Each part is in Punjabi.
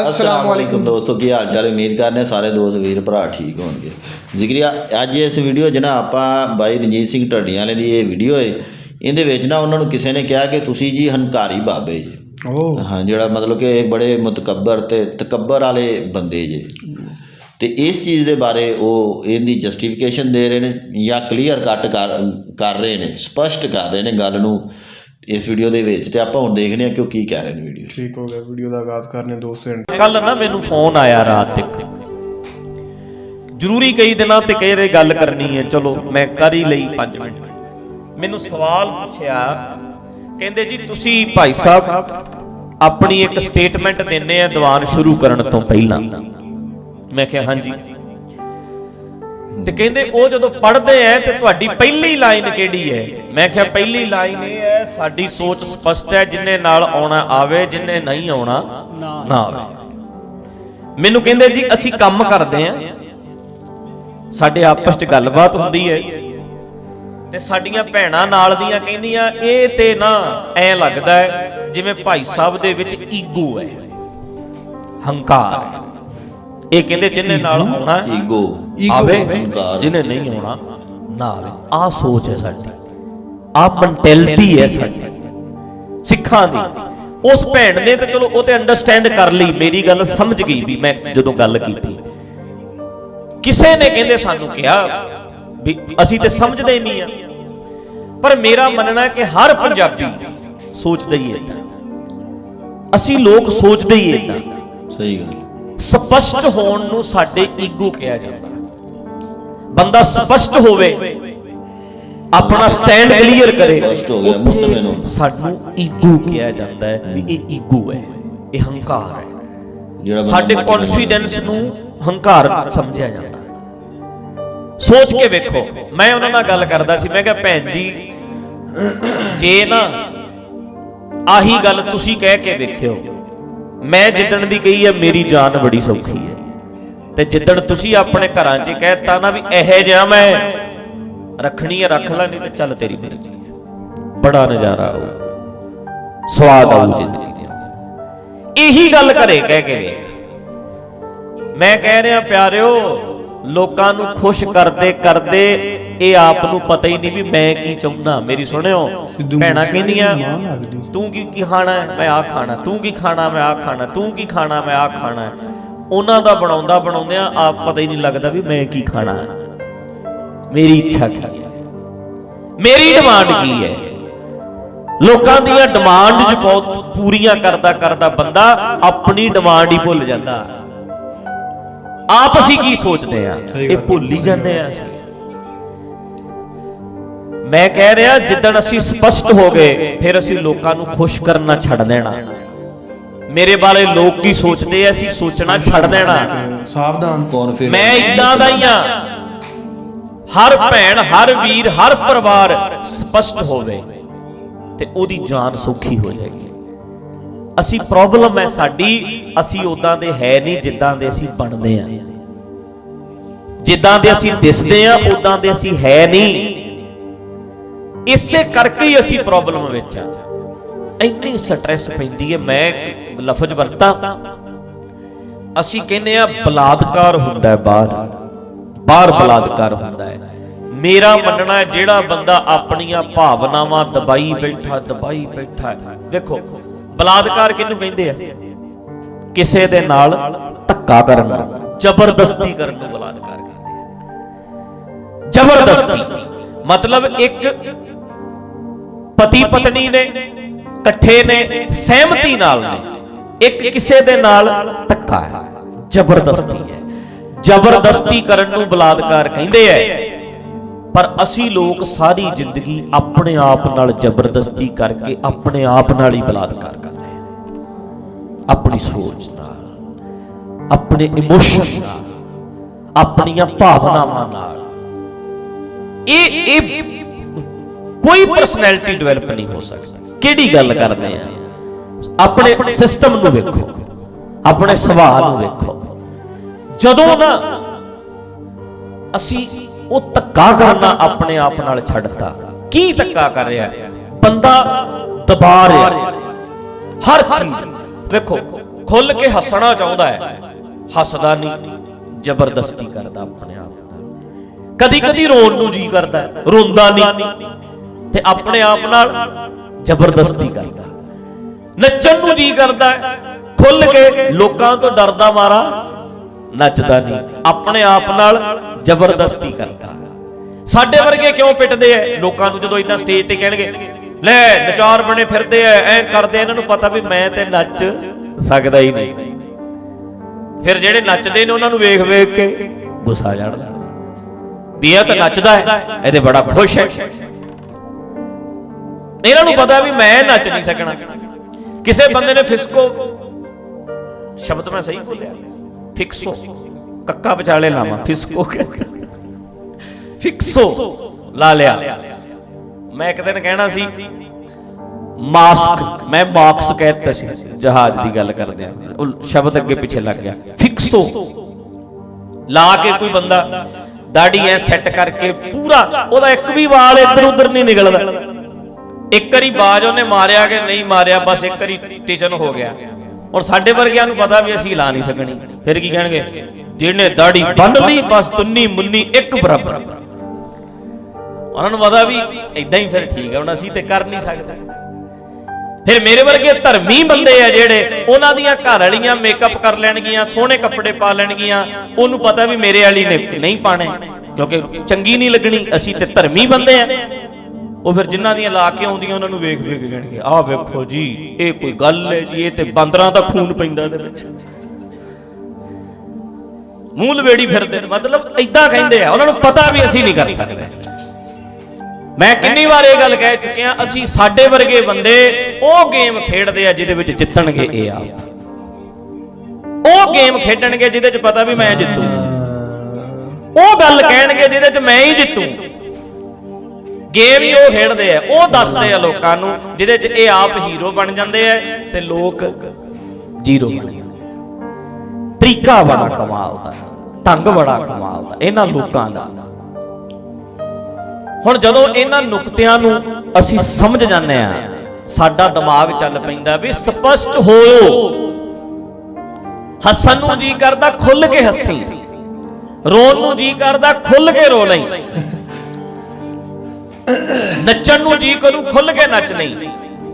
ਅਸਲਾਮ ਵਾਲੇਕੁਮ ਦੋਸਤੋ ਕੀ ਹਾਲ ਚਾਲ? ਉਮੀਦ ਕਰਨੇ ਸਾਰੇ ਦੋਸਤ ਵੀਰ ਭਰਾ ਠੀਕ ਹੋਣਗੇ। ਜ਼ਿਕਰੀਆ ਅੱਜ ਇਸ ਵੀਡੀਓ 'ਚ ਨਾ ਆਪਾਂ ਬਾਈ ਰਣਜੀਤ ਸਿੰਘ ਢੱਡੀਆਂ ਵਾਲੇ ਦੀ ਇਹ ਵੀਡੀਓ ਹੈ ਇਹਦੇ ਵਿੱਚ ਨਾ ਉਹਨਾਂ ਨੂੰ ਕਿਸੇ ਨੇ ਕਿਹਾ ਕਿ ਤੁਸੀਂ ਜੀ ਹੰਕਾਰੀ ਬਾਬੇ ਜੀ। ਓ ਹਾਂ ਜਿਹੜਾ ਮਤਲਬ ਕਿ ਇਹ ਬੜੇ ਮੁਤਕੱਬਰ ਤੇ ਤਕੱਬਰ ਵਾਲੇ ਬੰਦੇ ਜੇ। ਤੇ ਇਸ ਚੀਜ਼ ਦੇ ਬਾਰੇ ਉਹ ਇਹਦੀ ਜਸਟੀਫਿਕੇਸ਼ਨ ਦੇ ਰਹੇ ਨੇ ਜਾਂ ਕਲੀਅਰ ਕੱਟ ਕਰ ਰਹੇ ਨੇ ਸਪਸ਼ਟ ਕਰ ਰਹੇ ਨੇ ਗੱਲ ਨੂੰ। ਇਸ ਵੀਡੀਓ ਦੇ ਵਿੱਚ ਤੇ ਆਪਾਂ ਹੁਣ ਦੇਖਦੇ ਹਾਂ ਕਿ ਉਹ ਕੀ ਕਹਿ ਰਹੇ ਨੇ ਵੀਡੀਓ ਠੀਕ ਹੋ ਗਿਆ ਵੀਡੀਓ ਦਾ ਆਗਾਜ਼ ਕਰਨੇ ਦੋਸਤੋ ਕੱਲ ਨਾ ਮੈਨੂੰ ਫੋਨ ਆਇਆ ਰਾਤ ਤੱਕ ਜ਼ਰੂਰੀ ਕਈ ਦਿਨਾਂ ਤੇ ਕਹਿ ਰਹੇ ਗੱਲ ਕਰਨੀ ਹੈ ਚਲੋ ਮੈਂ ਕਰ ਹੀ ਲਈ 5 ਮਿੰਟ। ਮੈਨੂੰ ਸਵਾਲ ਪੁੱਛਿਆ ਕਹਿੰਦੇ ਜੀ ਤੁਸੀਂ ਭਾਈ ਸਾਹਿਬ ਆਪਣੀ ਇੱਕ ਸਟੇਟਮੈਂਟ ਦਿੰਨੇ ਆ ਦੀਵਾਨ ਸ਼ੁਰੂ ਕਰਨ ਤੋਂ ਪਹਿਲਾਂ। ਮੈਂ ਕਿਹਾ ਹਾਂਜੀ। ਤੇ ਕਹਿੰਦੇ ਉਹ ਜਦੋਂ ਪੜ੍ਹਦੇ ਐ ਤੇ ਤੁਹਾਡੀ ਪਹਿਲੀ ਲਾਈਨ ਕਿਹੜੀ ਹੈ ਮੈਂ ਕਿਹਾ ਪਹਿਲੀ ਲਾਈਨ ਇਹ ਹੈ ਸਾਡੀ ਸੋਚ ਸਪਸ਼ਟ ਹੈ ਜਿੰਨੇ ਨਾਲ ਆਉਣਾ ਆਵੇ ਜਿੰਨੇ ਨਹੀਂ ਆਉਣਾ ਨਾ ਆਵੇ। ਮੈਨੂੰ ਕਹਿੰਦੇ ਜੀ ਅਸੀਂ ਕੰਮ ਕਰਦੇ ਆਂ। ਸਾਡੇ ਆਪਸ 'ਚ ਗੱਲਬਾਤ ਹੁੰਦੀ ਹੈ ਤੇ ਸਾਡੀਆਂ ਭੈਣਾਂ ਨਾਲ ਦੀਆਂ ਕਹਿੰਦੀਆਂ ਇਹ ਤੇ ਨਾ ਐ ਲੱਗਦਾ ਹੈ ਜਿਵੇਂ ਭਾਈ ਸਾਹਿਬ ਦੇ ਵਿੱਚ ਈਗੋ ਹੈ ਹੰਕਾਰ ਇਹ ਕਹਿੰਦੇ ਜਿੰਨੇ ਨਾਲ ਆਉਣਾ ਈਗੋ। ਆਵੇ। ਜਿਹਨੇ ਨਹੀਂ ਆਉਣਾ ਨਾ ਆਵੇ। ਆਹ ਸੋਚ ਹੈ ਸਾਡੀ। ਆਹ ਮੈਂਟੈਲਿਟੀ ਹੈ ਸਾਡੀ। ਸਿੱਖਾਂ ਦੀ। ਉਸ ਭੈਣ ਨੇ ਤੇ ਚਲੋ ਉਹ ਤੇ ਅੰਡਰਸਟੈਂਡ ਕਰ ਲਈ। ਮੇਰੀ ਗੱਲ ਸਮਝ ਗਈ ਵੀ ਮੈਂ ਜਦੋਂ ਗੱਲ ਕੀਤੀ। ਕਿਸੇ ਨੇ ਕਹਿੰਦੇ ਸਾਨੂੰ ਕਿਹਾ ਵੀ ਅਸੀਂ ਤੇ ਸਮਝਦੇ ਨਹੀਂ ਆ। ਪਰ ਮੇਰਾ ਮੰਨਣਾ ਹੈ ਕਿ ਹਰ ਪੰਜਾਬੀ ਸੋਚਦਾ ਹੀ ਇਦਾਂ ਅਸੀਂ ਲੋਕ ਸੋਚਦੇ ਹੀ ਇਦਾਂ ਸਹੀ ਗੱਲ। ਸਪਸ਼ਟ ਹੋਣ ਨੂੰ ਸਾਡੇ ਈਗੋ ਕਿਹਾ ਜਾਂਦਾ। ਬੰਦਾ ਸਪਸ਼ਟ ਹੋਵੇ ਆਪਣਾ ਸਟੈਂਡ ਕਲੀਅਰ ਕਰੇ ਸਪਸ਼ਟ ਹੋ ਗਿਆ, ਮੁੱਤ ਮੈਨੂੰ। ਸਾਨੂੰ ਈਗੋ ਕਿਹਾ ਜਾਂਦਾ ਹੈ ਵੀ ਇਹ ਈਗੋ ਹੈ ਇਹ ਹੰਕਾਰ ਹੈ ਜਿਹੜਾ ਸਾਡੇ। ਕੌਨਫੀਡੈਂਸ ਨੂੰ ਹੰਕਾਰ ਸਮਝਿਆ ਜਾਂਦਾ ਸੋਚ ਕੇ ਵੇਖੋ ਮੈਂ ਉਹਨਾਂ ਨਾਲ ਗੱਲ ਕਰਦਾ ਸੀ ਮੈਂ ਕਿਹਾ ਭੈਣ ਜੀ ਜੇ ਨਾ ਆਹੀ ਗੱਲ ਤੁਸੀਂ ਕਹਿ ਕੇ ਵੇਖਿਓ ਮੈਂ ਜਿੱਦਣ ਦੀ ਕਹੀ ਹੈ ਮੇਰੀ ਜਾਨ ਬੜੀ ਸੌਖੀ ਹੈ ਤੇ ਜਿੱਦਣ ਤੁਸੀਂ ਆਪਣੇ ਘਰਾਂ 'ਚ ਕਹਿਤਾ ਨਾ ਵੀ ਇਹੋ ਜਿਹਾ ਮੈਂ ਰੱਖਣੀ ਹੈ ਰੱਖ ਲੈ ਨਹੀਂ ਤੇ ਚੱਲ ਤੇਰੀ ਮਰਜ਼ੀ ਹੈ ਬੜਾ ਨਜ਼ਾਰਾ ਆਊ। ਸਵਾਦ ਆਊ ਜ਼ਿੰਦਗੀ ਦੇ ਇਹੀ ਗੱਲ ਘਰੇ ਕਹਿ ਕੇ ਵੇਖ। ਮੈਂ ਕਹਿ ਰਿਹਾ ਪਿਆਰਿਓ ਲੋਕਾਂ ਨੂੰ ਖੁਸ਼ ਕਰਦੇ ਕਰਦੇ ਇਹ ਆਪ ਨੂੰ ਪਤਾ ਹੀ ਨਹੀਂ ਵੀ ਮੈਂ ਕੀ ਚਾਹੁੰਦਾ। ਮੇਰੀ ਸੁਣਿਓ ਭੈਣਾਂ ਕਹਿੰਦੀਆਂ। ਤੂੰ ਕੀ ਖਾਣਾ ਮੈਂ ਆ ਖਾਣਾ ਤੂੰ ਕੀ ਖਾਣਾ ਮੈਂ ਆ ਖਾਣਾ ਤੂੰ ਕੀ ਖਾਣਾ ਮੈਂ ਆ ਖਾਣਾ। ਉਹਨਾਂ ਦਾ ਬਣਾਉਂਦਾ ਬਣਾਉਂਦਿਆਂ ਆਪ ਪਤਾ ਹੀ ਨਹੀਂ ਲੱਗਦਾ ਵੀ ਮੈਂ ਕੀ ਖਾਣਾ ਮੇਰੀ ਇੱਛਾ ਕੀ ਹੈ? ਮੇਰੀ ਡਿਮਾਂਡ ਕੀ ਹੈ? ਲੋਕਾਂ ਦੀਆਂ ਡਿਮਾਂਡ ਚ ਬਹੁਤ ਪੂਰੀਆਂ ਕਰਦਾ ਕਰਦਾ ਬੰਦਾ ਆਪਣੀ ਡਿਮਾਂਡ ਹੀ ਭੁੱਲ ਜਾਂਦਾ। ਆਪ ਅਸੀਂ ਕੀ ਸੋਚਦੇ ਆ ਇਹ। ਭੁੱਲ ਹੀ ਜਾਂਦੇ ਆ ਮੈਂ ਕਹਿ ਰਿਹਾ ਜਿੱਦਣ ਅਸੀਂ ਸਪਸ਼ਟ ਹੋ ਗਏ ਫਿਰ ਅਸੀਂ ਲੋਕਾਂ ਨੂੰ ਖੁਸ਼ ਕਰਨਾ ਛੱਡ ਦੇਣਾ। ਮੇਰੇ ਬਾਰੇ ਲੋਕ ਕੀ ਸੋਚਦੇ ਆ ਅਸੀਂ ਸੋਚਣਾ ਛੱਡ ਦੇਣਾ। ਸਾਵਧਾਨ Confidence ਮੈਂ ਇਦਾਂ ਦਾ ਹੀ ਆ। ਹਰ ਭੈਣ ਹਰ ਵੀਰ ਹਰ ਪਰਿਵਾਰ ਸਪਸ਼ਟ ਹੋਵੇ ਤੇ ਉਹਦੀ ਜਾਨ ਸੌਖੀ ਹੋ ਜਾਏਗੀ। ਅਸੀਂ ਪ੍ਰੋਬਲਮ ਹੈ ਸਾਡੀ ਅਸੀਂ ਉਦਾਂ ਦੇ ਹੈ ਨਹੀਂ ਜਿੱਦਾਂ ਦੇ ਅਸੀਂ ਬਣਦੇ ਆ। ਜਿੱਦਾਂ ਦੇ ਅਸੀਂ ਦਿਸਦੇ ਆ ਉਦਾਂ ਦੇ ਅਸੀਂ ਹੈ ਨਹੀਂ। ਇਸੇ ਕਰਕੇ ਹੀ ਅਸੀਂ ਪ੍ਰੋਬਲਮ ਵਿੱਚ ਆ। ਇੰਨੀ ਸਟ੍ਰੈਸ ਪੈਂਦੀ ਹੈ, ਮੈਂ ਇੱਕ ਲਫ਼ਜ਼ ਵਰਤਾਂ। ਅਸੀਂ ਕਹਿੰਦੇ ਆ ਬਲਾਦਕਾਰ ਹੁੰਦਾ ਹੈ ਬਾਹਰ। ਬਾਹਰ ਬਲਾਦਕਾਰ ਹੁੰਦਾ ਹੈ। ਮੇਰਾ ਮੰਨਣਾ ਜਿਹੜਾ ਬੰਦਾ ਆਪਣੀਆਂ ਭਾਵਨਾਵਾਂ ਦਬਾਈ ਬੈਠਾ ਦਬਾਈ ਬੈਠਾ ਵੇਖੋ ਬਲਾਦਕਾਰ ਕਿਹਨੂੰ ਕਹਿੰਦੇ ਆ? ਕਿਸੇ ਦੇ ਨਾਲ ਧੱਕਾ ਕਰਨਾ ਜ਼ਬਰਦਸਤੀ ਕਰਨ ਨੂੰ ਬਲਾਦਕਾਰ ਕਹਿੰਦੇ ਆ। ਜ਼ਬਰਦਸਤੀ। ਮਤਲਬ ਇੱਕ ਪਤੀ ਪਤਨੀ ਨੇ ਇਕੱਠੇ ਨੇ, ਸਹਿਮਤੀ ਨਾਲ ਨੇ। ਇੱਕ ਕਿਸੇ ਦੇ ਨਾਲ ਧੱਕਾ ਹੈ, ਜ਼ਬਰਦਸਤੀ ਹੈ। ਜ਼ਬਰਦਸਤੀ ਕਰਨ ਨੂੰ ਬਲਾਤਕਾਰ ਕਹਿੰਦੇ ਐ। ਪਰ ਅਸੀਂ ਲੋਕ ਸਾਰੀ ਜ਼ਿੰਦਗੀ ਆਪਣੇ ਆਪ ਨਾਲ ਜ਼ਬਰਦਸਤੀ ਕਰਕੇ ਆਪਣੇ ਆਪ ਨਾਲ ਹੀ ਬਲਾਤਕਾਰ ਕਰ ਰਹੇ ਹਾਂ। ਆਪਣੀ ਸੋਚ ਨਾਲ, ਆਪਣੇ ਇਮੋਸ਼ਨ ਨਾਲ, ਆਪਣੀਆਂ ਭਾਵਨਾਵਾਂ ਨਾਲ। ਇਹ ਇਹ ਕੋਈ ਪਰਸਨੈਲਿਟੀ ਡਿਵੈਲਪ ਨਹੀਂ ਹੋ ਸਕਦੀ। ਕਿਹੜੀ ਗੱਲ ਕਰਦੇ ਆ? ਆਪਣੇ ਸਿਸਟਮ ਨੂੰ ਵੇਖੋ, ਆਪਣੇ ਸੁਭਾਅ ਨੂੰ ਵੇਖੋ। ਜਦੋਂ ਨਾ ਅਸੀਂ ਉਹ ਧੱਕਾ ਕਰਨਾ ਆਪਣੇ ਆਪ ਨਾਲ ਛੱਡਤਾ, ਕੀ ਧੱਕਾ ਕਰ ਰਿਹਾ? ਬੰਦਾ ਦਬਾ ਰਿਹਾ। ਹਰ ਚੀਜ਼। ਵੇਖੋ ਖੁੱਲ ਕੇ ਹੱਸਣਾ ਚਾਹੁੰਦਾ ਹੈ, ਹੱਸਦਾ ਨਹੀਂ, ਜ਼ਬਰਦਸਤੀ ਕਰਦਾ ਆਪਣੇ ਆਪ ਨਾਲ। ਕਦੀ ਕਦੀ ਰੋਣ ਨੂੰ ਜੀ ਕਰਦਾ, ਰੋਂਦਾ ਨਹੀਂ। ਤੇ ਆਪਣੇ ਆਪ ਨਾਲ ਜ਼ਬਰਦਸਤੀ ਕਰਦਾ। ਨੱਚਣ ਨੂੰ ਜੀ ਕਰਦਾ ਖੁੱਲ ਕੇ ਲੋਕਾਂ ਤੋਂ ਡਰਦਾ ਮਾਰਾ ਨੱਚਦਾ ਨਹੀਂ। ਆਪਣੇ ਆਪ ਨਾਲ ਜ਼ਬਰਦਸਤੀ ਕਰਦਾ। ਸਾਡੇ ਵਰਗੇ ਕਿਉਂ ਪਿੱਟਦੇ ਐ? ਲੋਕਾਂ ਨੂੰ ਜਦੋਂ ਇਦਾਂ ਸਟੇਜ ਤੇ ਕਹਿਣਗੇ, ਲੈ ਨਚਾਰ ਬਣੇ ਫਿਰਦੇ ਐ ਐ ਕਰਦੇ ਇਹਨਾਂ ਨੂੰ ਪਤਾ ਵੀ ਮੈਂ ਤੇ ਨੱਚ ਸਕਦਾ ਹੀ ਨਹੀਂ। ਫਿਰ ਜਿਹੜੇ ਨੱਚਦੇ ਨੇ, ਉਹਨਾਂ ਨੂੰ ਵੇਖ ਵੇਖ ਕੇ ਗੁੱਸਾ ਚੜਦਾ ਵੀ ਇਹ ਤਾਂ ਨੱਚਦਾ ਹੈ, ਇਹਦੇ ਬੜਾ ਖੁਸ਼ ਹੈ। ਇਹਨਾਂ ਨੂੰ ਪਤਾ ਵੀ ਮੈਂ ਨੱਚ ਨਹੀਂ ਸਕਣਾ। ਕਿਸੇ ਬੰਦੇ ਨੇ ਫਿਸਕੋ। ਸ਼ਬਦ ਮੈਂ ਸਹੀ ਬੋਲਿਆ। ਫਿਕਸੋ। ਕੱਕਾ ਵਿਚਾਲੇ ਲਾਵਾਂ। ਫਿਸਕੋ। ਫਿਕਸੋ। ਲਾ ਲਿਆ। ਮੈਂ ਇੱਕ ਦਿਨ ਕਹਿਣਾ ਸੀ ਮਾਸਕ। ਮੈਂ ਬਾਕਸ ਕਹਿਤਾ ਸੀ। ਜਹਾਜ਼ ਦੀ ਗੱਲ ਕਰਦੇ ਆ। ਉਹ ਸ਼ਬਦ ਅੱਗੇ ਪਿੱਛੇ ਲੱਗ ਗਿਆ। ਫਿਕਸੋ। ਲਾ ਕੇ ਕੋਈ ਬੰਦਾ ਦਾੜੀ ਐ ਸੈੱਟ ਕਰਕੇ ਪੂਰਾ। ਉਹਦਾ ਇੱਕ ਵੀ ਵਾਲ ਇੱਧਰ ਉੱਧਰ ਨਹੀਂ ਨਿਕਲਦਾ। ਇੱਕ ਵਾਰੀ ਬਾਜ ਉਹਨੇ ਮਾਰਿਆ ਕਿ ਨਹੀਂ ਮਾਰਿਆ, ਬਸ ਇੱਕ ਵਾਰੀ ਟਿਚਨ ਹੋ ਗਿਆ। ਔਰ ਸਾਡੇ ਵਰਗਿਆਂ ਨੂੰ ਪਤਾ ਵੀ ਅਸੀਂ ਲਾ ਨਹੀਂ ਸਕਣੀ। ਫਿਰ ਕੀ ਕਹਿਣਗੇ? ਜਿਹਨੇ ਦਾੜੀ ਬੰਨ ਲਈ, ਬਸ ਤੁੰਨੀ ਮੁੰਨੀ ਇੱਕ ਬਰਾਬਰ। ਉਹਨਾਂ ਨੂੰ ਪਤਾ ਵੀ ਇਦਾਂ ਹੀ ਫਿਰ ਠੀਕ ਹੈ, ਹੁਣ ਅਸੀਂ ਤੇ ਕਰ ਨਹੀਂ ਸਕਦੇ। ਫਿਰ ਮੇਰੇ ਵਰਗੇ ਧਰਮੀ ਬੰਦੇ ਆ ਜਿਹੜੇ ਉਹਨਾਂ ਦੀਆਂ ਘਰ ਵਾਲੀਆਂ ਮੇਕਅਪ ਕਰ ਲੈਣਗੀਆਂ, ਸੋਹਣੇ ਕੱਪੜੇ ਪਾ ਲੈਣਗੀਆਂ, ਉਹਨੂੰ ਪਤਾ ਵੀ ਮੇਰੇ ਵਾਲੀ ਨੇ ਨਹੀਂ ਪਾਣੇ, ਕਿਉਂਕਿ ਚੰਗੀ ਨਹੀਂ ਲੱਗਣੀ। ਅਸੀਂ ਤੇ ਧਰਮੀ ਬੰਦੇ ਆ। ਉਹ ਫਿਰ ਜਿਨ੍ਹਾਂ ਦੀਆਂ ਲਾ ਕੇ ਆਉਂਦੀਆਂ, ਉਹਨਾਂ ਨੂੰ ਵੇਖ ਵੇਖ ਕਹਿਣਗੇ ਆਹ ਵੇਖੋ ਜੀ, ਇਹ ਕੋਈ ਗੱਲ ਹੈ ਜੀ, ਇਹ ਤੇ ਬਾਂਦਰਾਂ ਦਾ ਖੂਨ ਪੈਂਦਾ ਇਹਦੇ ਵਿੱਚ। ਮੂੰਹ ਲਵੇੜੀ ਫਿਰਦੇ ਨੇ, ਮਤਲਬ ਇਦਾਂ ਕਹਿੰਦੇ ਆ, ਉਹਨਾਂ ਨੂੰ ਪਤਾ ਵੀ ਅਸੀਂ ਨਹੀਂ ਕਰ ਸਕਦੇ। ਮੈਂ ਕਿੰਨੀ ਵਾਰ ਇਹ ਗੱਲ ਕਹਿ ਚੁੱਕਿਆ ਅਸੀਂ ਸਾਡੇ ਵਰਗੇ ਬੰਦੇ ਉਹ ਗੇਮ ਖੇਡਦੇ ਆ ਜਿਹਦੇ ਵਿੱਚ ਜਿੱਤਣਗੇ ਇਹ ਆਪ। ਉਹ ਗੇਮ ਖੇਡਣਗੇ ਜਿਹਦੇ 'ਚ ਪਤਾ ਵੀ ਮੈਂ ਜਿੱਤੂ। ਉਹ ਗੱਲ ਕਹਿਣਗੇ ਜਿਹਦੇ 'ਚ ਮੈਂ ਹੀ ਜਿੱਤੂ। ਗੇਮ ਹੀ ਉਹ ਖੇਡਦੇ ਆ, ਉਹ ਦੱਸਦੇ ਆ ਲੋਕਾਂ ਨੂੰ, ਜਿਹਦੇ 'ਚ ਇਹ ਆਪ ਹੀਰੋ ਬਣ ਜਾਂਦੇ ਆ ਤੇ ਲੋਕ ਜ਼ੀਰੋ ਬਣ ਜਾਂਦੇ ਤਰੀਕਾ ਬੜਾ ਕਮਾਲ ਦਾ ਢੰਗ ਬੜਾ ਕਮਾਲ ਦਾ, ਇਹਨਾਂ ਲੋਕਾਂ ਦਾ। ਹੁਣ ਜਦੋਂ ਇਹਨਾਂ ਨੁਕਤਿਆਂ ਨੂੰ ਅਸੀਂ ਸਮਝ ਜਾਂਦੇ ਆ, ਸਾਡਾ ਦਿਮਾਗ ਚੱਲ ਪੈਂਦਾ ਵੀ ਸਪਸ਼ਟ ਹੋਇਓ। ਹੱਸਣ ਨੂੰ ਜੀ ਕਰਦਾ ਖੁੱਲ ਕੇ ਹੱਸੀ, ਰੋਣ ਨੂੰ ਜੀ ਕਰਦਾ ਖੁੱਲ ਕੇ ਰੋ ਲਈ। ਨੱਚਣ ਨੂੰ ਜੀ ਕਰੂ ਖੁੱਲ ਕੇ ਨੱਚ ਨਹੀਂ।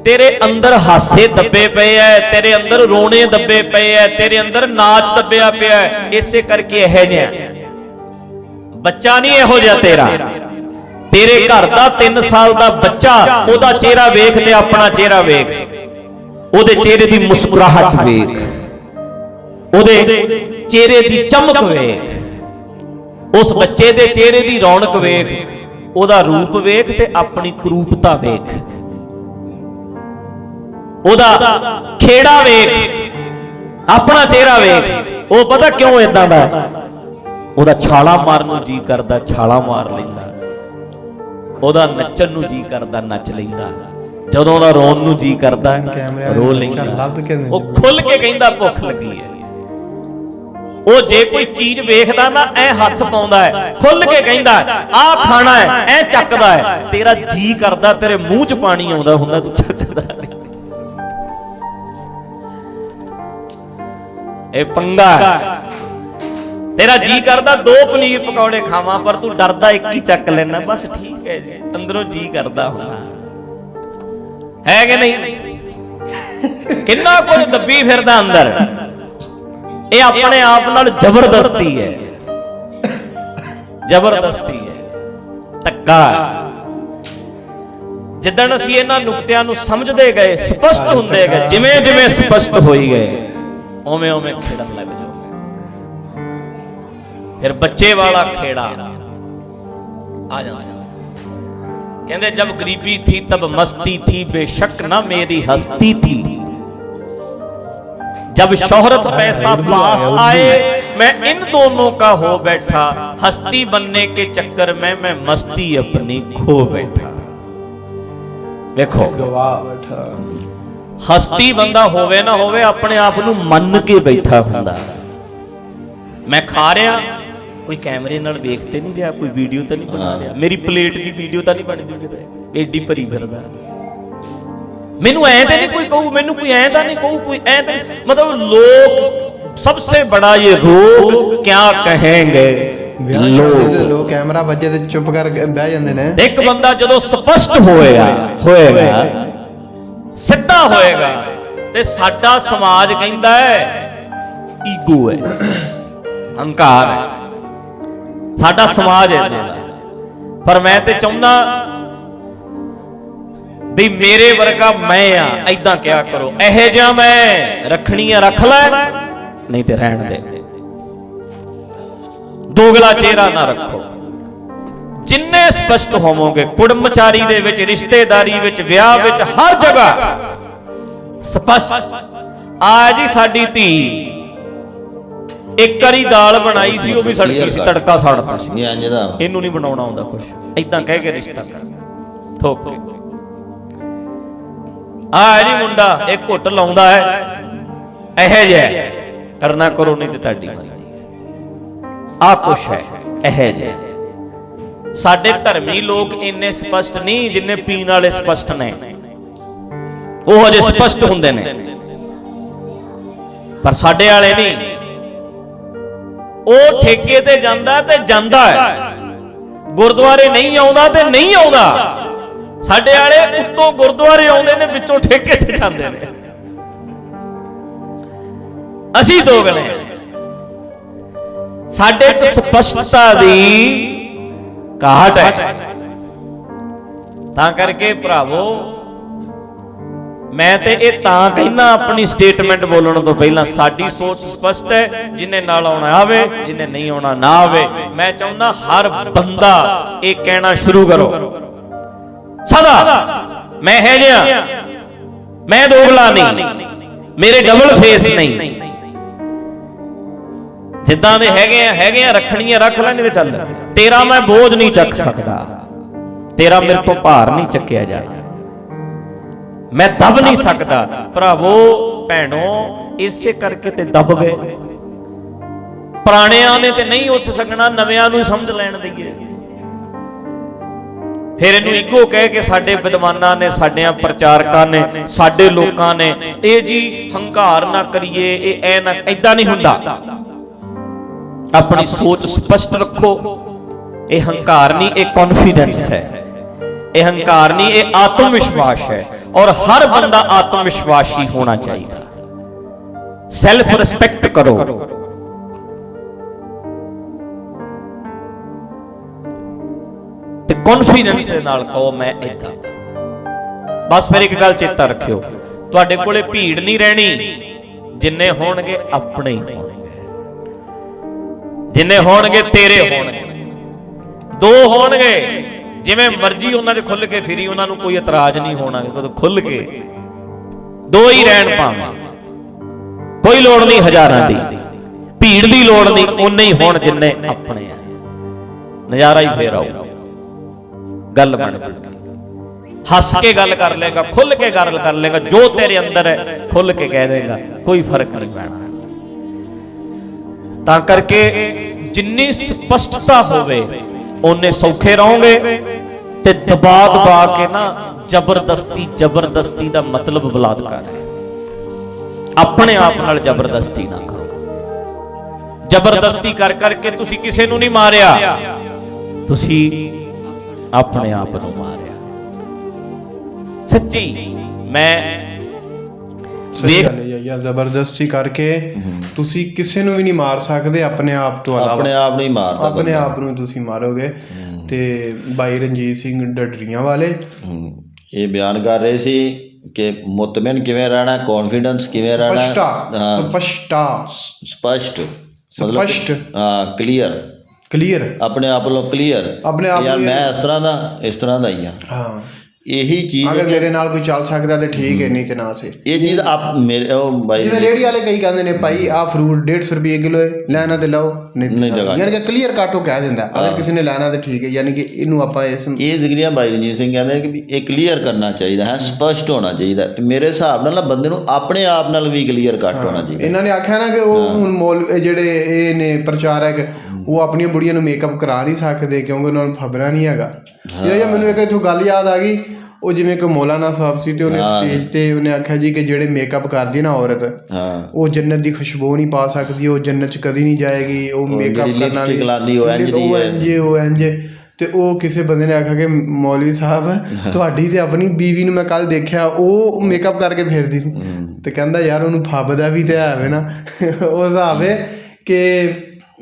ਤੇਰੇ ਅੰਦਰ ਹਾਸੇ ਦੱਬੇ ਪਏ ਐ, ਤੇਰੇ ਅੰਦਰ ਰੋਣੇ ਦੱਬੇ ਪਏ ਐ, ਤੇਰੇ ਅੰਦਰ ਨਾਚ ਦੱਬਿਆ ਪਿਆ ਇਸੇ ਕਰਕੇ ਇਹ ਜਿਹਾ। ਬੱਚਾ ਨਹੀਂ ਇਹੋ ਜਿਹਾ ਤੇਰਾ। ਤੇਰੇ ਘਰ ਦਾ 3 ਸਾਲ ਦਾ ਬੱਚਾ, ਉਹਦਾ ਚਿਹਰਾ ਵੇਖ ਤੇ ਆਪਣਾ ਚਿਹਰਾ ਵੇਖ। ਉਹਦੇ ਚਿਹਰੇ ਦੀ ਮੁਸਕਰਾਹਟ ਵੇਖ। ਉਹਦੇ ਚਿਹਰੇ ਦੀ ਚਮਕ ਵੇਖ। ਉਸ ਬੱਚੇ ਦੇ ਚਿਹਰੇ ਦੀ ਰੌਣਕ ਵੇਖ। ਉਹਦਾ ਰੂਪ ਵੇਖ ਤੇ ਆਪਣੀ ਕਰੂਪਤਾ ਵੇਖ। ਉਹਦਾ ਖੇੜਾ ਵੇਖ ਆਪਣਾ ਚਿਹਰਾ ਵੇਖ ਉਹ ਪਤਾ ਕਿਉਂ ਇਦਾਂ ਦਾ? ਉਹਦਾ ਛਾਲਾ ਮਾਰਨ ਨੂੰ ਜੀ ਕਰਦਾ ਛਾਲਾ ਮਾਰ ਲੈਂਦਾ। ਉਹਦਾ ਨੱਚਣ ਨੂੰ ਜੀ ਕਰਦਾ ਨੱਚ ਲੈਂਦਾ। ਜਦੋਂ ਉਹਦਾ ਰੋਣ ਨੂੰ ਜੀ ਕਰਦਾ ਰੋ ਲੈਂਦਾ। ਉਹ ਖੁੱਲ ਕੇ ਕਹਿੰਦਾ ਭੁੱਖ ਲੱਗੀ ਹੈ। ਉਹ ਜੇ ਕੋਈ ਚੀਜ਼ ਵੇਖਦਾ ਨਾ, ਐ ਹੱਥ ਪਾਉਂਦਾ ਹੈ ਖੁੱਲ ਕੇ ਕਹਿੰਦਾ ਆਹ ਖਾਣਾ ਹੈ, ਐ ਚੱਕਦਾ ਹੈ। ਤੇਰਾ ਜੀ ਕਰਦਾ, ਤੇਰੇ ਮੂੰਹ 'ਚ ਪਾਣੀ ਆਉਂਦਾ ਹੁੰਦਾ, ਤੂੰ ਚੱਕਦਾ ਇਹ ਪੰਗਾ ਤੇਰਾ ਜੀ ਕਰਦਾ, ਦੋ ਪਨੀਰ ਪਕੌੜੇ ਖਾਵਾਂ, ਪਰ ਤੂੰ ਡਰਦਾ ਇੱਕ ਹੀ ਚੱਕ ਲੈਣਾ, ਬਸ ਠੀਕ ਹੈ ਜੀ, ਅੰਦਰੋਂ ਜੀ ਕਰਦਾ ਹੁੰਦਾ। ਹੈ ਕਿ ਨਹੀਂ? ਕਿੰਨਾ ਕੁਝ ਦੱਬੀ ਫਿਰਦਾ ਅੰਦਰ। ਇਹ ਆਪਣੇ ਆਪ ਨਾਲ ਜ਼ਬਰਦਸਤੀ ਹੈ। ਜ਼ਬਰਦਸਤੀ ਹੈ। ਤੱਕਾ ਜਿੱਦਣ ਅਸੀਂ ਇਹਨਾਂ ਨੁਕਤਿਆਂ ਨੂੰ ਸਮਝਦੇ ਗਏ, ਸਪਸ਼ਟ ਹੁੰਦੇ ਗਏ, ਜਿਵੇਂ ਜਿਵੇਂ ਸਪਸ਼ਟ ਹੋਈ ਗਏ ਓਵੇਂ ਓਵੇਂ ਖੇਡਣ ਲੱਗ ਜਾਓਗੇ ਫਿਰ ਬੱਚੇ ਵਾਲਾ ਖੇੜਾ ਆ ਜਾਂਦਾ। ਕਹਿੰਦੇ ਜਦ ਗਰੀਬੀ ਥੀ, ਤਬ ਮਸਤੀ ਥੀ, ਬੇਸ਼ੱਕ ਨਾ ਮੇਰੀ ਹਸਤੀ ਥੀ। जब शोहरत पैसा पास आए मैं इन दोनों का हो बैठा हस्ती बनने के चक्कर में मैं मस्ती अपनी खो बैठा ਵੇਖੋ ਗਵਾ ਬੈਠਾ ਹਸਤੀ ਬੰਦਾ ਹੋਵੇ ਨਾ ਹੋਵੇ ਆਪਣੇ ਆਪ ਨੂੰ ਮੰਨ ਕੇ ਬੈਠਾ ਹੁੰਦਾ ਮੈਂ ਖਾ ਰਿਹਾ ਕੋਈ ਕੈਮਰੇ ਨਾਲ ਵੇਖਤੇ ਨਹੀਂ ਰਿਹਾ ਕੋਈ ਵੀਡੀਓ ਤਾਂ ਨਹੀਂ ਬਣਾ ਰਿਹਾ ਮੇਰੀ ਪਲੇਟ ਦੀ ਵੀਡੀਓ ਤਾਂ ਨਹੀਂ ਬਣ ਜੂਗੀ ਤੇ ਏਡੀ ਭਰੀ ਫਿਰਦਾ ਮੈਨੂੰ ਐ ਤੇ ਨਹੀਂ ਕੋਈ ਕਹੂ ਮੈਨੂੰ ਕੋਈ ਐ ਤਾਂ ਨਹੀਂ ਕਹੂ ਕੋਈ ਐ ਤਾਂ ਮਤਲਬ ਲੋਕ ਸਭਸੇ ਬੜਾ ਇਹ ਰੋਗ ਕਿਆ ਸ਼ਾਦੀ ਦੇ ਲੋਕ ਕੈਮਰਾ ਵੱਜੇ ਤੇ ਚੁੱਪ ਕਰ ਬਹਿ ਜਾਂਦੇ ਨੇ। ਇੱਕ ਬੰਦਾ ਜਦੋਂ ਸਪਸ਼ਟ ਹੋਏਗਾ ਹੋਏਗਾ ਸਿੱਧਾ ਹੋਏਗਾ ਤੇ ਸਾਡਾ ਸਮਾਜ ਕਹਿੰਦਾ ਹੈ ਈਗੋ ਹੈ ਹੰਕਾਰ ਹੈ। ਸਾਡਾ ਸਮਾਜ ਹੈ ਪਰ ਮੈਂ ਤੇ ਚਾਹੁੰਦਾ ਵੀ ਮੇਰੇ ਵਰਗਾ ਮੈਂ ਆ ਐਦਾਂ ਕਿਆ ਕਰੋ? ਇਹੋ ਜਿਹਾ ਮੈਂ ਰੱਖਣੀ ਆ ਰੱਖ ਲੈ। ਨਹੀਂ ਤੇ ਰਹਿਣ ਦੇ। ਦੋਗਲਾ ਚਿਹਰਾ ਨਾ ਰੱਖੋ। ਜਿੰਨੇ ਸਪਸ਼ਟ ਹੋਵੋਗੇ ਕੁੜਮਚਾਰੀ ਦੇ ਵਿੱਚ ਰਿਸ਼ਤੇਦਾਰੀ ਵਿੱਚ ਵਿਆਹ ਵਿੱਚ ਹਰ ਜਗ੍ਹਾ ਸਪਸ਼ਟ। ਆ ਜੀ ਸਾਡੀ ਧੀ ਇੱਕ ਵਾਰੀ ਦਾਲ ਬਣਾਈ ਸੀ ਉਹ ਵੀ ਸੜਕੀ ਸੀ ਤੜਕਾ ਸੜਦਾ ਸੀ। ਇਹ ਇੰਜ ਦਾ ਇਹਨੂੰ ਨਹੀਂ ਬਣਾਉਣਾ ਆਉਂਦਾ ਕੁਝ ਐਦਾਂ ਕਹਿ ਕੇ ਰਿਸ਼ਤਾ ਕਰ। ਠੋਕ ਕੇ। ਆ ਜੀ ਮੁੰਡਾ, ਇਹ ਘੁੱਟ ਲਾਉਂਦਾ ਹੈ। ਇਹੋ ਜਿਹਾ ਕਰਨਾ ਕਰੋ, ਨਹੀਂ ਤੇ ਤੁਹਾਡੀ ਮਰਜ਼ੀ ਆ ਕੁਛ ਹੈ, ਇਹੋ ਜਿਹਾ ਸਾਡੇ ਧਰਮੀ ਲੋਕ ਇੰਨੇ ਸਪਸ਼ਟ ਨਹੀਂ ਜਿੰਨੇ ਪੀਣ ਵਾਲੇ ਸਪਸ਼ਟ ਨੇ। ਉਹ ਹਜੇ ਸਪਸ਼ਟ ਹੁੰਦੇ ਨੇ। ਪਰ ਸਾਡੇ ਵਾਲੇ ਨਹੀਂ। ਉਹ ਠੇਕੇ ਤੇ ਜਾਂਦਾ ਤੇ ਜਾਂਦਾ ਹੈ। ਗੁਰਦੁਆਰੇ ਨਹੀਂ ਆਉਂਦਾ ਤੇ ਨਹੀਂ ਆਉਂਦਾ। ਸਾਡੇ ਵਾਲੇ ਉੱਤੋਂ ਗੁਰਦੁਆਰੇ ਆਉਂਦੇ ਨੇ ਵਿੱਚੋਂ ਠੇਕੇ ਤੇ ਜਾਂਦੇ ਨੇ। ਅਸੀਂ ਦੋਗਲੇ ਹਾਂ। ਸਾਡੇ ਚ ਸਪਸ਼ਟਤਾ ਦੀ ਘਾਟ ਹੈ। ਤਾਂ ਕਰਕੇ ਭਰਾਵੋ ਮੈਂ ਤੇ ਇਹ ਤਾਂ ਕਹਿਣਾ ਆਪਣੀ ਸਟੇਟਮੈਂਟ ਬੋਲਣ ਤੋਂ ਪਹਿਲਾਂ ਸਾਡੀ ਸੋਚ ਸਪਸ਼ਟ ਹੈ ਜਿਨੇ ਨਾਲ ਆਉਣਾ ਆਵੇ ਜਿਨੇ ਨਹੀਂ ਆਉਣਾ ਨਾ ਆਵੇ। ਮੈਂ ਚਾਹੁੰਦਾ ਹਰ ਬੰਦਾ ਇਹ ਕਹਿਣਾ ਸ਼ੁਰੂ ਕਰੋ। ਸਦਾ ਮੈਂ ਹੈ ਮੈਂ ਦੋਗਲਾ ਨਹੀਂ। ਮੇਰੇ ਡਬਲ ਫੇਸ ਨਹੀਂ। ਜਿੱਦਾਂ ਦੇ ਹੈਗੇ ਆ ਹੈਗੇ ਆ, ਰੱਖਣੀਆਂ ਰੱਖ ਲੈਣੇ ਤੇ ਚੱਲ। ਤੇਰਾ ਮੈਂ ਬੋਝ ਨਹੀਂ ਚੱਕ ਸਕਦਾ। ਤੇਰਾ ਮੇਰੇ ਤੋਂ ਭਾਰ ਨਹੀਂ ਚੱਕਿਆ ਜਾਣਾ ਮੈਂ ਦਬ ਨਹੀਂ ਸਕਦਾ। ਭਰਾਵੋ, ਭੈਣੋ, ਇਸੇ ਕਰਕੇ ਤੇ ਦਬ ਗਏ। ਪੁਰਾਣਿਆਂ ਨੇ ਤੇ ਨਹੀਂ ਉੱਠ ਸਕਣਾ, ਨਵਿਆਂ ਨੂੰ ਸਮਝ ਲੈਣ ਦਈਏ। ਫਿਰ ਇਹਨੂੰ ਇੱਕੋ ਕਹਿ ਕੇ ਸਾਡੇ ਵਿਦਵਾਨਾਂ ਨੇ, ਸਾਡਿਆਂ ਪ੍ਰਚਾਰਕਾਂ ਨੇ, ਸਾਡੇ ਲੋਕਾਂ ਨੇ, ਇਹ ਜੀ ਹੰਕਾਰ ਨਾ ਕਰੀਏ, ਇਹ ਐ ਨਾ ਐਦਾਂ ਨਹੀਂ ਹੁੰਦਾ। ਆਪਣੀ ਸੋਚ ਸਪਸ਼ਟ ਰੱਖੋ। ਇਹ ਹੰਕਾਰ ਨਹੀਂ, ਇਹ ਕੌਨਫੀਡੈਂਸ ਹੈ। ਇਹ ਹੰਕਾਰ ਨਹੀਂ, ਇਹ ਆਤਮ ਵਿਸ਼ਵਾਸ ਹੈ। ਔਰ ਹਰ ਬੰਦਾ ਆਤਮ ਵਿਸ਼ਵਾਸੀ ਹੋਣਾ ਚਾਹੀਦਾ। ਸੈਲਫ ਰਿਸਪੈਕਟ ਕਰੋ। ਕੌਨਫੀਡੈਂਸ ਦੇ ਨਾਲ ਕਹੋ, ਮੈਂ ਇਦਾਂ ਬਸ ਫਿਰ ਇੱਕ ਗੱਲ ਚੇਤਾ ਰੱਖਿਓ, ਤੁਹਾਡੇ ਕੋਲੇ ਭੀੜ ਨਹੀਂ ਰਹਿਣੀ, ਜਿੰਨੇ ਹੋਣਗੇ ਆਪਣੇ ਹੀ ਹੋਣਗੇ। ਜਿੰਨੇ ਹੋਣਗੇ ਤੇਰੇ ਹੋਣਗੇ। ਦੋ ਹੋਣਗੇ, ਜਿਵੇਂ ਮਰਜ਼ੀ ਉਹਨਾਂ 'ਚ ਖੁੱਲ ਕੇ ਫਿਰੀ, ਉਹਨਾਂ ਨੂੰ ਕੋਈ ਇਤਰਾਜ਼ ਨਹੀਂ ਹੋਣਾ ਉਹ ਖੁੱਲ ਕੇ। ਦੋ ਹੀ ਰਹਿਣ ਪਾਵਾਂ ਕੋਈ ਲੋੜ ਨਹੀਂ ਹਜ਼ਾਰਾਂ ਦੀ। ਭੀੜ ਦੀ ਲੋੜ ਨਹੀਂ, ਉਨੇ ਹੀ ਹੋਣ ਜਿੰਨੇ ਆਪਣੇ ਆ। ਨਜ਼ਾਰਾ ਹੀ ਫੇਰ ਆਊ ਗੱਲ ਬਣ ਜੂਗੀ। ਹੱਸ ਕੇ ਗੱਲ ਕਰ ਲੇਗਾ ਖੁੱਲ ਕੇ ਗੱਲ ਕਰ ਲੇਗਾ ਜੋ ਤੇਰੇ ਅੰਦਰ ਹੈ ਖੁੱਲ ਕੇ ਕਹਿ ਦੇਗਾ ਕੋਈ ਫ਼ਰਕ ਨਹੀਂ ਪੈਣਾ। ਤਾਂ ਕਰਕੇ ਜਿੰਨੀ ਸਪਸ਼ਟਤਾ ਹੋਵੇ ਓਨੇ ਸੌਖੇ ਰਹੋਗੇ ਤੇ ਦਬਾ ਦਬਾ ਕੇ ਨਾ ਜ਼ਬਰਦਸਤੀ ਜ਼ਬਰਦਸਤੀ ਦਾ ਮਤਲਬ ਬਲਾਤਕਾਰ ਹੈ। ਆਪਣੇ ਆਪ ਨਾਲ ਜ਼ਬਰਦਸਤੀ ਨਾ ਕਰੋ। ਜ਼ਬਰਦਸਤੀ ਕਰ ਕਰਕੇ ਤੁਸੀਂ ਕਿਸੇ ਨੂੰ ਨਹੀਂ ਮਾਰਿਆ। ਤੁਸੀਂ ਆਪਣੇ ਆਪ ਨੂੰ ਮਾਰਿਆ। ਸੱਚੀ ਮੈਂ ਵੇਖ- ਹੈ ਯਾਰ ਜ਼ਬਰਦਸਤੀ ਕਰਕੇ ਤੁਸੀਂ ਕਿਸੇ ਨੂੰ ਵੀ ਨਹੀਂ ਮਾਰ ਸਕਦੇ ਆਪਣੇ ਆਪ ਤੋਂ ਇਲਾਵਾ। ਆਪਣੇ ਆਪ ਨਹੀਂ ਮਾਰਦਾ ਆਪਣੇ ਆਪ ਨੂੰ ਤੁਸੀਂ ਮਾਰੋਗੇ। ਤੇ ਬਾਈ ਰਣਜੀਤ ਸਿੰਘ ਡਡਰੀਆਂ ਵਾਲੇ। ਇਹ ਬਿਆਨ ਕਰ ਰਹੇ ਸੀ ਕਿ ਮੁਤਮਿਨ ਕਿਵੇਂ ਰਹਿਣਾ ਕੌਨਫੀਡੈਂਸ ਕਿਵੇਂ ਰਹਿਣਾ। ਸਪਸ਼ਟਾ ਹਾਂ, ਸਪਸ਼ਟਾ। ਸਪਸ਼ਟ। ਹਾਂ ਕਲੀਅਰ ਕਲੀਅਰ ਆਪਣੇ ਆਪ ਨੂੰ ਕਲੀਅਰ ਆਪਣੇ ਆਪ ਯਾਰ ਨੂੰ ਮੈਂ ਇਸ ਤਰ੍ਹਾਂ ਦਾ ਇਸ ਤਰ੍ਹਾਂ ਦਾ ਹੀ ਆ। ਹਾਂ। ਇਹੀ ਚੀਜ਼ ਅਗਰ ਮੇਰੇ ਨਾਲ ਕੋਈ ਚੱਲ ਸਕਦਾ ਤੇ ਠੀਕ ਹੈ ਨਹੀਂ ਤੇ ਨਾ ਸੇ ਇਹ ਚੀਜ਼ ਆਪ ਮੇਰੇ ਉਹ ਬਾਈ ਜਿਵੇਂ ਰੇੜੀ ਵਾਲੇ ਕਈ ਕਹਿੰਦੇ ਨੇ ਭਾਈ ਆ ਫਰੂਟ 150 ਰੁਪਏ ਕਿਲੋ ਹੈ ਲੈਣਾ ਤੇ ਲਓ। ਨਹੀਂ। ਯਾਨੀ ਕਿ ਕਲੀਅਰ ਕੱਟ ਉਹ ਕਹਿ ਦਿੰਦਾ। ਅਗਰ ਕਿਸੇ ਨੇ ਲੈਣਾ ਤੇ ਠੀਕ ਹੈ ਯਾਨੀ ਕਿ ਇਹਨੂੰ ਆਪਾਂ ਇਸ ਇਹ ਜ਼ਿਕਰੀਆ ਬਾਈ ਰਣਜੀਤ ਸਿੰਘ ਕਹਿੰਦੇ ਕਿ ਇਹ ਕਲੀਅਰ ਕਰਨਾ ਚਾਹੀਦਾ ਹੈ ਸਪਸ਼ਟ ਹੋਣਾ ਚਾਹੀਦਾ ਤੇ ਮੇਰੇ ਹਿਸਾਬ ਨਾਲ ਨਾ ਬੰਦੇ ਨੂੰ ਆਪਣੇ ਆਪ ਨਾਲ ਵੀ ਕਲੀਅਰ ਕੱਟ ਹੋਣਾ ਚਾਹੀਦਾ। ਇਹਨਾਂ ਨੇ ਆਖਿਆ ਨਾ ਕਿ ਉਹ ਹੁਣ ਮੌਲ ਜਿਹੜੇ ਇਹ ਨੇ ਪ੍ਰਚਾਰਕ ਉਹ ਆਪਣੀਆਂ ਬੁੜੀਆਂ ਨੂੰ ਮੇਕਅਪ ਕਰਾ ਨਹੀਂ ਸਕਦੇ ਕਿਉਂਕਿ ਉਹਨਾਂ ਨੂੰ ਫਬਰਾ ਨਹੀਂ ਹੈਗਾ। ਜਾਂ ਮੈਨੂੰ ਇੱਕ ਇਥੋਂ ਗੱਲ ਯਾਦ ਆ ਗਈ ਉਹ ਜਿਵੇਂ ਇੱਕ ਮੌਲਾਨਾ ਸਾਹਿਬ ਸੀ ਤੇ ਉਹਨੇ। ਸਟੇਜ ਤੇ ਉਹਨੇ ਆਖਿਆ ਜੀ ਕਿ ਜਿਹੜੇ ਮੇਕਅਪ ਕਰਦੀ ਨਾ ਔਰਤ ਹਾਂ। ਉਹ ਜੰਨਤ ਦੀ ਖੁਸ਼ਬੂ ਨਹੀਂ ਪਾ ਸਕਦੀ ਉਹ ਜੰਨਤ ਚ ਕਦੀ ਨਹੀਂ ਜਾਏਗੀ ਉਹ ਮੇਕਅਪ ਕਰਨਾ lipstick ਲਾਉਂਦੀ ਉਹ ਦੀ ਉਹ ਹੈ। ਉਹ ਇੰਝ। ਤੇ ਉਹ ਕਿਸੇ ਬੰਦੇ ਨੇ ਆਖਿਆ ਕਿ ਮੌਲਵੀ ਸਾਹਿਬ ਤੁਹਾਡੀ ਤੇ ਆਪਣੀ ਬੀਵੀ ਨੂੰ ਮੈਂ ਕੱਲ ਦੇਖਿਆ ਉਹ ਮੇਕਅਪ ਕਰਕੇ ਫੇਰਦੀ ਸੀ। ਤੇ ਕਹਿੰਦਾ ਯਾਰ ਉਹਨੂੰ ਫੱਬਦਾ ਵੀ ਤੇ ਆਵੇ ਨਾ। ਉਹ ਹਿਸਾਬ ਕਿ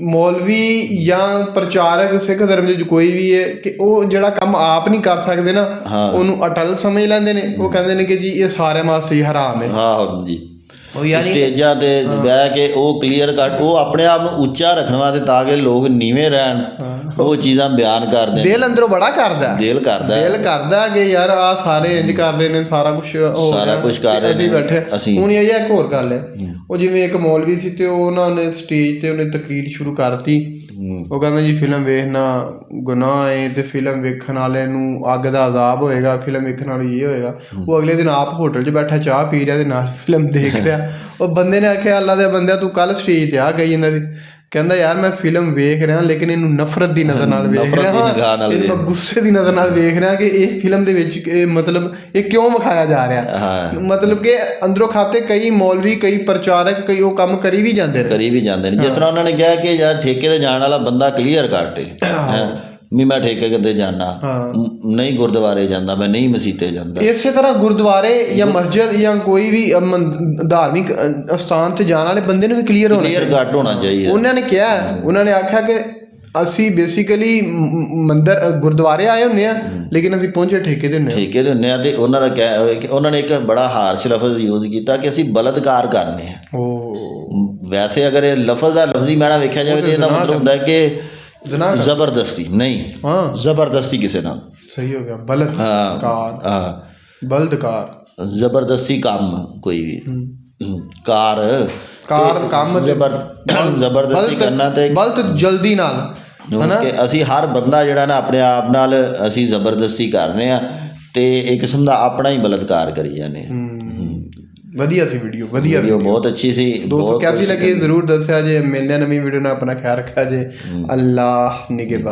ਮੌਲਵੀ ਜਾਂ ਪ੍ਰਚਾਰਕ ਸਿੱਖ ਧਰਮ ਦੇ ਕੋਈ ਵੀ ਹੈ ਕਿ ਉਹ ਜਿਹੜਾ ਕੰਮ ਆਪ ਨਹੀਂ ਕਰ ਸਕਦੇ ਨਾ। ਉਹਨੂੰ ਅਟਲ ਸਮਝ ਲੈਂਦੇ ਨੇ। ਉਹ ਕਹਿੰਦੇ ਨੇ ਕਿ ਜੀ ਇਹ ਸਾਰੇ ਵਾਸਤੇ ਹੀ ਹਰਾਮ ਹੈ ਹਾਂ ਜੀ। ਸਟੇਜਾਂ ਤੇ ਬਹਿ ਕੇ ਉਹ ਕਲੀਅਰ ਕੱਟ ਉਹ ਆਪਣੇ ਆਪ ਨੂੰ ਉੱਚਾ ਰੱਖਣ ਵਾਸਤੇ ਤਾਂ ਕਿ ਲੋਕ ਨੀਵੇਂ ਰਹਿਣ। ਉਹ ਚੀਜ਼ਾਂ ਬਿਆਨ ਕਰਦੇ ਦਿਲ ਅੰਦਰੋਂ ਬੜਾ ਕਰਦਾ। ਦਿਲ ਕਰਦਾ। ਦਿਲ ਕਰਦਾ ਕਿ ਯਾਰ ਆ ਸਾਰੇ ਇੰਜ ਕਰ ਰਹੇ ਨੇ ਸਾਰਾ ਕੁਝ ਹੋ ਸਾਰਾ ਕੁਛ ਕਰ ਰਹੇ ਅਸੀਂ ਬੈਠੇ। ਹੁਣ ਇਹ ਇੱਕ ਹੋਰ ਗੱਲ ਹੈ। ਉਹ ਜਿਵੇਂ ਇੱਕ ਮੌਲਵੀ ਸੀ ਤੇ ਉਹ ਉਹਨਾਂ ਨੇ ਸਟੇਜ ਤੇ ਉਹਨੇ ਤਕਰੀਰ ਸ਼ੁਰੂ ਕਰਤੀ। ਉਹ ਕਹਿੰਦਾ ਜੀ ਫਿਲਮ ਵੇਖਣਾ ਗੁਨਾਹ ਹੈ ਤੇ ਫਿਲਮ ਵੇਖਣ ਵਾਲੇ ਨੂੰ ਅੱਗ ਦਾ ਅਜ਼ਾਬ ਹੋਏਗਾ ਫਿਲਮ ਵੇਖਣ ਵਾਲੀ ਇਹ ਹੋਏਗਾ। ਉਹ ਅਗਲੇ ਦਿਨ ਆਪ ਹੋਟਲ 'ਚ ਬੈਠਾ ਚਾਹ ਪੀ ਰਿਹਾ ਤੇ ਨਾਲ ਫਿਲਮ ਦੇਖ ਰਿਹਾ। ਉਹ ਬੰਦੇ ਨੇ ਆਖਿਆ ਅੱਲਾ ਦੇ ਬੰਦਿਆ ਤੂੰ ਕੱਲ ਸਟੇਜ ਤੇ ਆ ਗਈ ਇਹਨਾਂ ਦੀ। ਕਹਿੰਦਾ ਯਾਰ ਮੈਂ ਫਿਲਮ ਵੇਖ ਰਿਹਾ ਲੇਕਿਨ ਇਹਨੂੰ ਨਫ਼ਰਤ ਦੀ ਨਜ਼ਰ ਨਾਲ ਵੇਖ ਰਿਹਾ ਹਾਂ ਇਹਨੂੰ ਗੁੱਸੇ ਦੀ ਨਜ਼ਰ ਨਾਲ ਵੇਖ ਰਿਹਾ ਕਿ ਇਹ ਫਿਲਮ ਦੇ ਵਿੱਚ ਇਹ ਮਤਲਬ ਇਹ ਕਿਉਂ ਵਿਖਾਇਆ ਜਾ ਰਿਹਾ? ਮਤਲਬ ਕਿ ਅੰਦਰੋਂ ਖਾਤੇ ਕਈ ਮੌਲਵੀ ਕਈ ਪ੍ਰਚਾਰਕ ਕਈ ਉਹ ਕੰਮ ਕਰੀ ਵੀ ਜਾਂਦੇ ਨੇ। ਕਰੀ ਵੀ ਜਾਂਦੇ ਨੇ। ਜਿਸ ਤਰ੍ਹਾਂ ਉਹਨਾਂ ਨੇ ਕਿਹਾ ਕਿ ਯਾਰ ਠੇਕੇ ਤੇ ਜਾਣ ਵਾਲਾ ਬੰਦਾ ਕਲੀਅਰ ਕੱਟ ਹੈ। ਵੀ ਮੈਂ ਠੇਕੇ ਕਿਤੇ ਜਾਣਾ। ਨਹੀਂ ਗੁਰਦੁਆਰੇ ਜਾਂਦਾ ਮੈਂ ਨਹੀਂ ਮਸੀਤੇ ਜਾਂਦਾ। ਇਸੇ ਤਰ੍ਹਾਂ ਗੁਰਦੁਆਰੇ ਜਾਂ ਮਸਜਿਦ ਜਾਂ ਕੋਈ ਵੀ ਧਾਰਮਿਕ ਸਥਾਨ ਤੇ ਜਾਣ ਵਾਲੇ ਬੰਦੇ ਨੂੰ ਵੀ ਕਲੀਅਰ ਹੋਣਾ ਕਲੀਅਰ ਕੱਟ ਹੋਣਾ ਚਾਹੀਦਾ। ਉਹਨਾਂ ਨੇ ਕਿਹਾ ਉਹਨਾਂ ਨੇ ਆਖਿਆ ਕਿ ਅਸੀਂ ਬੇਸਿਕਲੀ ਮੰਦਰ ਗੁਰਦੁਆਰੇ ਆਏ ਹੁੰਨੇ ਆ ਲੇਕਿਨ ਅਸੀਂ ਪਹੁੰਚੇ ਠੇਕੇ ਤੇ ਹੁੰਨੇ ਆ। ਠੇਕੇ ਦੇ ਹੁੰਨੇ ਆ ਤੇ ਉਹਨਾਂ ਦਾ ਕਹਿ ਹੋਇਆ ਕਿ ਉਹਨਾਂ ਨੇ ਇੱਕ ਬੜਾ ਹਾਰਸ਼ ਲਫ਼ਜ਼ ਯੂਜ਼ ਕੀਤਾ ਕਿ ਅਸੀਂ ਬਲਤਕਾਰ ਕਰਨੇ ਆ। ਉਹ ਵੈਸੇ ਅਗਰ ਇਹ ਲਫ਼ਜ਼ ਦਾ ਲਫ਼ਜ਼ੀ ਮਾਣਾ ਵੇਖਿਆ ਜਾਵੇ ਤੇ ਇਹਦਾ ਮਤਲਬ ਹੁੰਦਾ ਹੈ ਕਿ ਜਨਾਬ। ਜ਼ਬਰਦਸਤੀ ਨਹੀਂ। ਹਾਂ। ਜ਼ਬਰਦਸਤੀ ਕਿਸੇ ਨਾਲ। ਸਹੀ ਹੋ ਗਿਆ। ਬਲਦ ਹਾਂ ਕਾਰ। ਹਾਂ। ਬਲਦਕਾਰ ਜ਼ਬਰਦਸਤੀ ਕੰਮ ਕੋਈ ਵੀ। ਕਾਰ। ਕਾਰ ਕੰਮ ਜ਼ਬਰ ਜ਼ਬਰਦਸਤੀ ਕਰਨਾ ਤੇ ਬਲਦ ਜਲਦੀ ਨਾਲ ਕਿ ਅਸੀਂ ਹਰ ਬੰਦਾ ਜਿਹੜਾ ਨਾ ਆਪਣੇ ਆਪ ਨਾਲ ਅਸੀਂ ਜ਼ਬਰਦਸਤੀ ਕਰ ਰਹੇ ਆ ਤੇ ਇੱਕ ਕਿਸਮ ਦਾ ਆਪਣਾ ਹੀ ਬਲਤਕਾਰ ਕਰੀ ਜਾਂਦੇ ਆ ਵਧੀਆ ਸੀ ਵੀਡੀਓ ਵਧੀਆ ਵੀਡੀਓ ਬਹੁਤ ਅੱਛੀ ਸੀ ਦੋਸਤੋ ਕੈਸੀ ਲੱਗੀ? ਜ਼ਰੂਰ ਦੱਸਿਆ ਜੇ ਮਿਲਨੇ ਨਵੀਂ ਵੀਡੀਓ ਨਾਲ ਆਪਣਾ ਖਿਆਲ ਰੱਖਿਆ ਜੇ। ਅੱਲਾਹ ਨਿਗਹਿਬਾਨ।